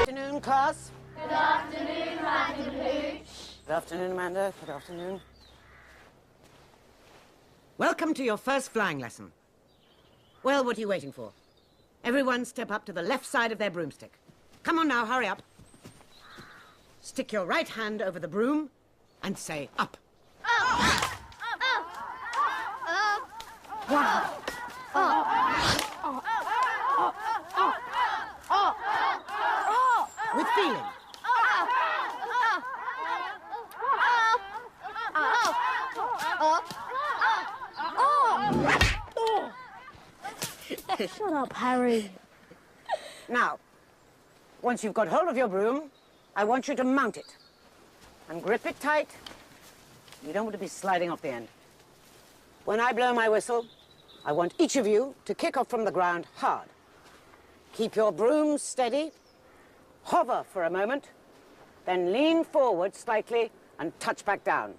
afternoon, class. Good afternoon, Madam Good afternoon, Amanda. Good afternoon. Welcome to your first flying lesson. Well, what are you waiting for? Everyone step up to the left side of their broomstick. Come on now, hurry up. Stick your right hand over the broom and say up. With feeling. Shut up, Harry. Now, once you've got hold of your broom, I want you to mount it. And grip it tight. You don't want to be sliding off the end. When I blow my whistle, I want each of you to kick off from the ground hard. Keep your broom steady. Hover for a moment. Then lean forward slightly and touch back down.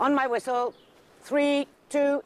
On my whistle, three, two...